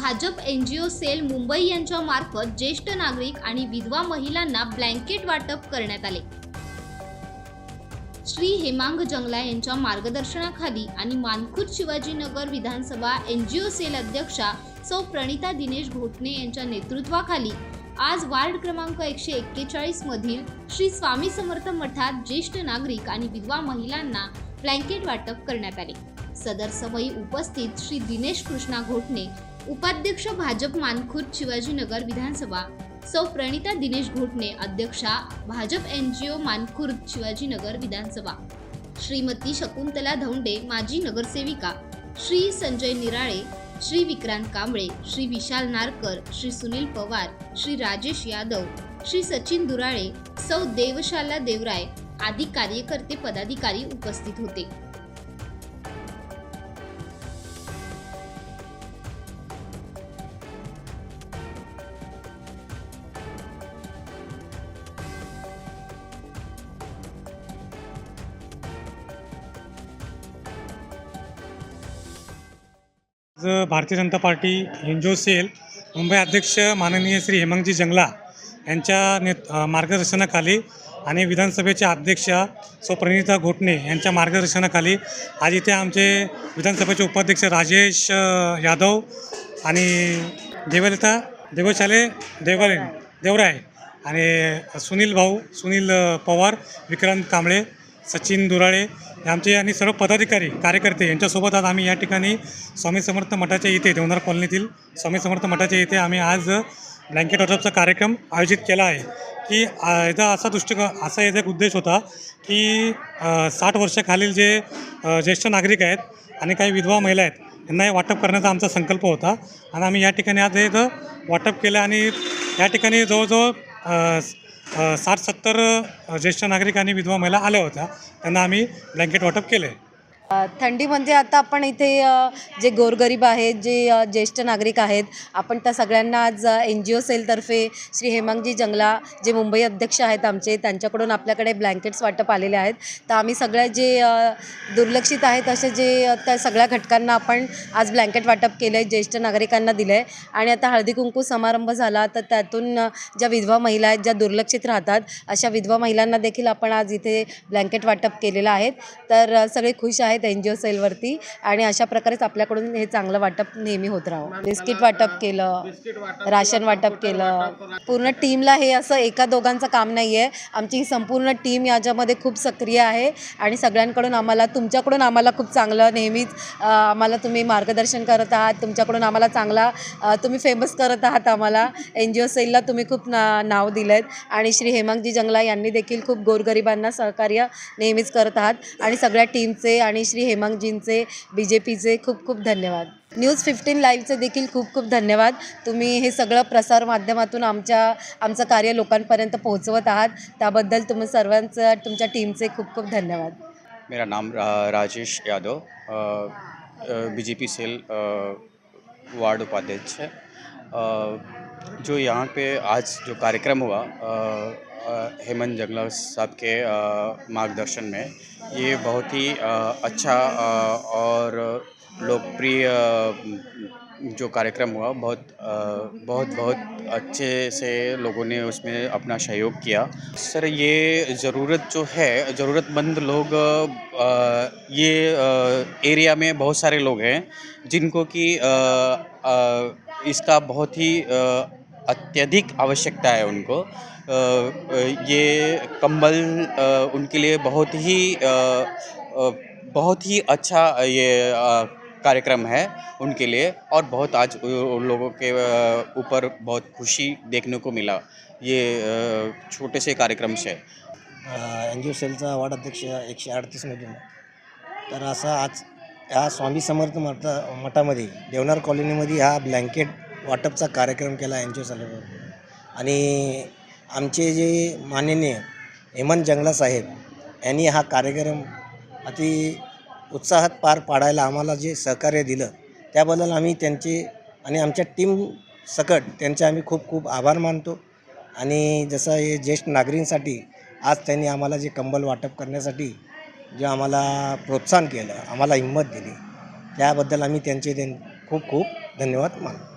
Bhajap N G O cell Mumbai यांच्या मार्फत ज्येष्ठ नागरिक आणि विधवा महिलांना ब्लँकेट वाटप करण्यात आले. श्री हेमांग जंगला यांच्या मार्गदर्शनाखाली आणि मानखुर्द शिवाजीनगर विधानसभा एन जी ओ सेल अध्यक्षा सौ प्रणिता दिनेश घोटणे यांच्या नेतृत्वाखाली आज वार्ड क्रमांक एकशे एक्केचाळीस मधील श्री स्वामी समर्थ मठात ज्येष्ठ नागरिक आणि विधवा महिलांना ब्लँकेट वाटप करण्यात आले. सदर सभेई उपस्थित श्री दिनेश कृष्णा घोटणे उपाध्यक्ष भाजप मानखुर्द शिवाजीनगर विधानसभा सौ प्रणिता दिनेश घोटणे अध्यक्षा Bhajap N G O Mankhurd Shivajinagar विधानसभा. श्रीमती शकुंतला धौंडे माजी नगरसेविका श्री संजय निराळे श्री विक्रांत कांबळे श्री विशाल नारकर श्री सुनील पवार श्री राजेश यादव श्री सचिन दुराळे सौ देवशाला देवराय आदी कार्यकर्ते पदाधिकारी उपस्थित होते. आज भारतीय जनता पार्टी हिंजो सेल मुंबई अध्यक्ष माननीय श्री हेमंतजी जंगला यांच्या नेत मार्गदर्शनाखाली आणि विधानसभेचे अध्यक्षा सौ प्रणिता घोटणे यांच्या मार्गदर्शनाखाली आज इथे आमचे विधानसभेचे उपाध्यक्ष राजेश यादव आणि देवलता देवशाले देवाले देवराय आणि सुनील भाऊ सुनील पवार विक्रांत कांबळे सचिन दुराळे आमचे आणि सर्व पदाधिकारी कार्यकर्ते यांच्यासोबत आज आम्ही या ठिकाणी स्वामी समर्थ मठाच्या इथे देवनार कॉलनीतील स्वामी समर्थ मठाच्या इथे आम्ही आज ब्लँकेट वाटपचा कार्यक्रम आयोजित केला आहे. की याचा असा दृष्टिकोन असा याचा एक उद्देश होता की साठ वर्षाखालील जे ज्येष्ठ नागरिक आहेत आणि काही विधवा महिला आहेत यांना हे वाटप करण्याचा आमचा संकल्प होता. आणि आम्ही या ठिकाणी आज हे इथं वाटप केलं आणि या ठिकाणी जवळजवळ साठ सत्तर ज्येष्ठ नागरिक आणि विधवा महिला आल्या होत्या. त्यांना आम्ही ब्लँकेट वाटप केलं आहे थंडी म्हणजे आता आपण इथे जे गोरगरीब आहेत जे ज्येष्ठ नागरिक आहेत आपण त्या सगळ्यांना आज एन जी ओ सेलतर्फे श्री हेमांगजी जंगला जे मुंबई अध्यक्ष आहेत आमचे त्यांच्याकडून आपल्याकडे ब्लँकेट्स वाटप आलेले आहेत. तर आम्ही सगळ्या जे दुर्लक्षित आहेत असे जे त्या सगळ्या घटकांना आपण आज ब्लँकेट वाटप केलं आहे ज्येष्ठ नागरिकांना दिलं आहे आणि आता हळदी कुंकू समारंभ झाला तर त्यातून ज्या विधवा महिला आहेत ज्या दुर्लक्षित राहतात अशा विधवा महिलांना देखील आपण आज इथे ब्लँकेट वाटप केलेलं आहे. तर सगळे खुश आहेत. एन जी ओ सेलवरती आणि अशा प्रकारेच आपल्याकडून हे चांगलं वाटप नेहमी होत राहावं. बिस्किट वाटप केलं राशन वाटप केलं. पूर्ण टीमला हे असं एका दोघांचं काम नाही आहे आमची ही संपूर्ण टीम याच्यामध्ये खूप सक्रिय आहे आणि सगळ्यांकडून आम्हाला तुमच्याकडून आम्हाला खूप चांगलं नेहमीच आम्हाला तुम्ही मार्गदर्शन करत आहात तुमच्याकडून आम्हाला चांगला तुम्ही फेमस करत आहात आम्हाला. एन जी ओ सेलला तुम्ही खूप ना नाव दिलं आहेत आणि श्री हेमांगजी जंगला यांनी देखील खूप गोरगरिबांना सहकार्य नेहमीच करत आहात आणि सगळ्या टीमचे आणि श्री हेमांगजींचे बी जे पीचे खूप खूप धन्यवाद. न्यूज फिफ्टीन लाईव्हचे देखील खूप खूप धन्यवाद. तुम्ही हे सगळं प्रसार माध्यमातून आमच्या आमचं कार्य लोकांपर्यंत पोहोचवत आहात. त्याबद्दल तुम्ही सर्वांचं तुमच्या टीमचे खूप खूप धन्यवाद. मेरा नाम Rajesh Yadav B J sale ward उपाध्यक्ष. है जो यहाँ पे आज जो कार्यक्रम हुआ हेमंत जंगला साहब के मार्गदर्शन में। ये बहुत ही अच्छा और लोकप्रिय जो कार्यक्रम हुआ, बहुत बहुत बहुत अच्छे से लोगों ने उसमें अपना सहयोग किया। सर, ये ज़रूरत जो है, ज़रूरतमंद लोग ये एरिया में बहुत सारे लोग हैं, जिनको कि इसका बहुत ही अत्यधिक आवश्यकता है उनको। ये कंबल उनके लिए बहुत ही बहुत ही अच्छा ये कार्यक्रम है उनके लिए और बहुत आज उन लोगों के ऊपर बहुत खुशी देखने को मिला। ये छोटे से कार्यक्रम से। एन जी ओ सेलचा वार्ड अध्यक्ष एकशे अडतीसमधून तर असा आज ह्या स्वामी समर्थ मठा मठामध्ये देवनार कॉलनीमध्ये हा ब्लँकेट वाटपचा कार्यक्रम केला एन जी ओ सेलवर आणि आमचे जे माननीय हेमंत जंगला साहेब यांनी हा कार्यक्रम अति उत्साहात पार पाडायला आम्हाला जे सहकार्य दिलं त्याबद्दल आम्ही त्यांचे आणि आमच्या टीम सकट त्यांचे आम्ही खूप खूप आभार मानतो. आणि जसं हे ज्येष्ठ नागरिकांसाठी आज त्यांनी आम्हाला जे कंबल वाटप करण्यासाठी जे आम्हाला प्रोत्साहन केलं आम्हाला हिंमत दिली त्याबद्दल आम्ही त्यांचे त्यां खूप खूप धन्यवाद मानतो.